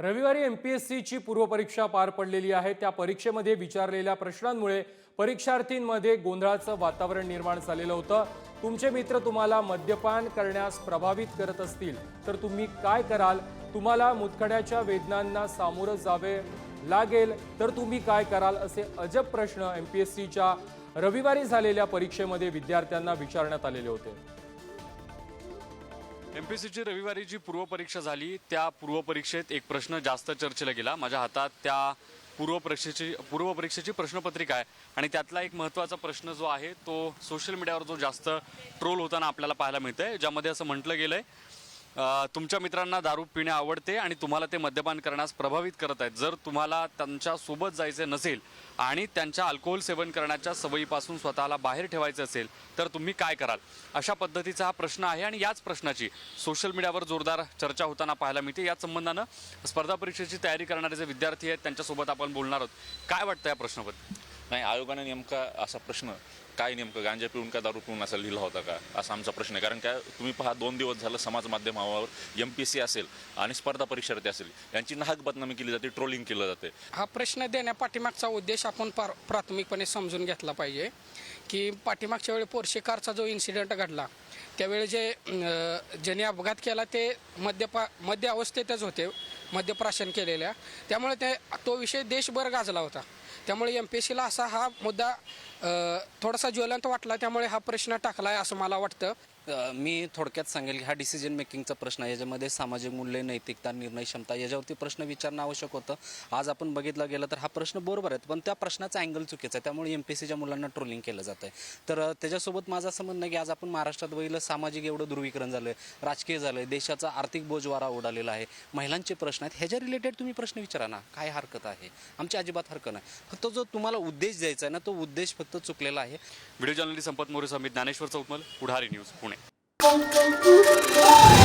रविवारी M P S सीची पूर्वपरीक्षा पार पडलेली आहे. त्या परीक्षेमध्ये विचारलेल्या प्रश्नांमुळे परीक्षार्थींमध्ये गोंधळाचं वातावरण निर्माण झालेलं होतं. तुमचे मित्र तुम्हाला मद्यपान करण्यास प्रभावित करत असतील. तर तुम्ही काय कराल? तुम्हाला मुतखड्याच्या वेदनांना सामोरं जावे लागेल. तर तुम्ही काय कराल? असे अजब प्रश्न एम पी एस सीच्या रविवारी झालेल्या परीक्षेमध्ये विद्यार्थ्यांना विचारण्यात आलेले होते. एम पी सीची रविवारी जी पूर्वपरीक्षा झाली त्या पूर्वपरीक्षेत एक प्रश्न जास्त चर्चेला गेला. माझ्या हातात त्या पूर्वपरीक्षेची पूर्वपरीक्षेची प्रश्नपत्रिका आहे आणि त्यातला एक महत्त्वाचा प्रश्न जो आहे तो सोशल मीडियावर जो जास्त ट्रोल होताना आपल्याला पाहायला मिळतं आहे ज्यामध्ये असं म्हटलं गेलं आहे तुमच्या मित्रांना दारू पिणे आवडते आणि तुम्हाला ते मद्यपान करण्यास प्रभावित करत आहेत. जर तुम्हाला त्यांच्यासोबत जायचे नसेल आणि त्यांच्या अल्कोहोल सेवन करण्याच्या सवयीपासून स्वतःला बाहेर ठेवायचं असेल तर तुम्ही काय कराल? अशा पद्धतीचा हा प्रश्न आहे आणि याच प्रश्नाची सोशल मीडियावर जोरदार चर्चा होताना पाहायला मिळते. याच संबंधानं स्पर्धा परीक्षेची तयारी करणारे जे विद्यार्थी आहेत त्यांच्यासोबत आपण बोलणार आहोत. काय वाटतं या प्रश्नाबद्दल? नाही आयोगाने नेमका असा प्रश्न काय नेमकं गांजा पिऊन का दारू पिऊन असा लिहिला होता का? असा आमचा प्रश्न आहे. कारण काय तुम्ही पहा दोन दिवस झालं समाज माध्यमावर एम पी सी असेल आणि स्पर्धा परीक्षार्थी असेल यांची नाहक बदनामी केली जाते ट्रोलिंग केलं जाते. हा प्रश्न देण्या पाठीमागचा उद्देश आपण पार प्राथमिकपणे समजून घेतला पाहिजे की पाठीमागच्या वेळी पोर्शे कारचा जो इन्सिडेंट घडला त्यावेळी जे ज्यांनी ज्याने अपघात केला ते मद्यपा मद्य अवस्थेतच होते मद्यप्राशन केलेल्या. त्यामुळे ते तो विषय देशभर गाजला होता. त्यामुळे एम पी एस सीला असा हा मुद्दा थोडासा ज्वलंत वाटला त्यामुळे हा प्रश्न टाकला आहे असं मला वाटतं. मी थोडक्यात सांगेल की हा डिसिजन मेकिंगचा प्रश्न आहे. याच्यामध्ये सामाजिक मूल्य नैतिकता निर्णय क्षमता याच्यावरती प्रश्न विचारणं आवश्यक होतं. आज आपण बघितलं गेलं तर हा प्रश्न बरोबर आहे पण त्या प्रश्नाचा अँगल चुकीचा आहे. त्यामुळे एम पी सीच्या मुलांना ट्रोलिंग केलं जातं आहे तर त्याच्यासोबत माझं असं म्हणणं आहे की आज आपण महाराष्ट्रात बघितलं सामाजिक एवढं ध्रुवीकरण झालं आहे राजकीय झालं आहे देशाचा आर्थिक बोजवारा उडालेला आहे. महिलांचे प्रश्न आहेत. ह्याच्या रिलेटेड तुम्ही प्रश्न विचारा ना. काय हरकत आहे? आमची अजिबात हरकत नाही. फक्त जो तुम्हाला उद्देश द्यायचा आहे ना तो उद्देश फक्त चुकलेला आहे. व्हिडिओ जर्नलिस्ट संपत मोरे स्वामी ज्ञानेश्वर चौकमल पुढारी न्यूज पुणे. Oh!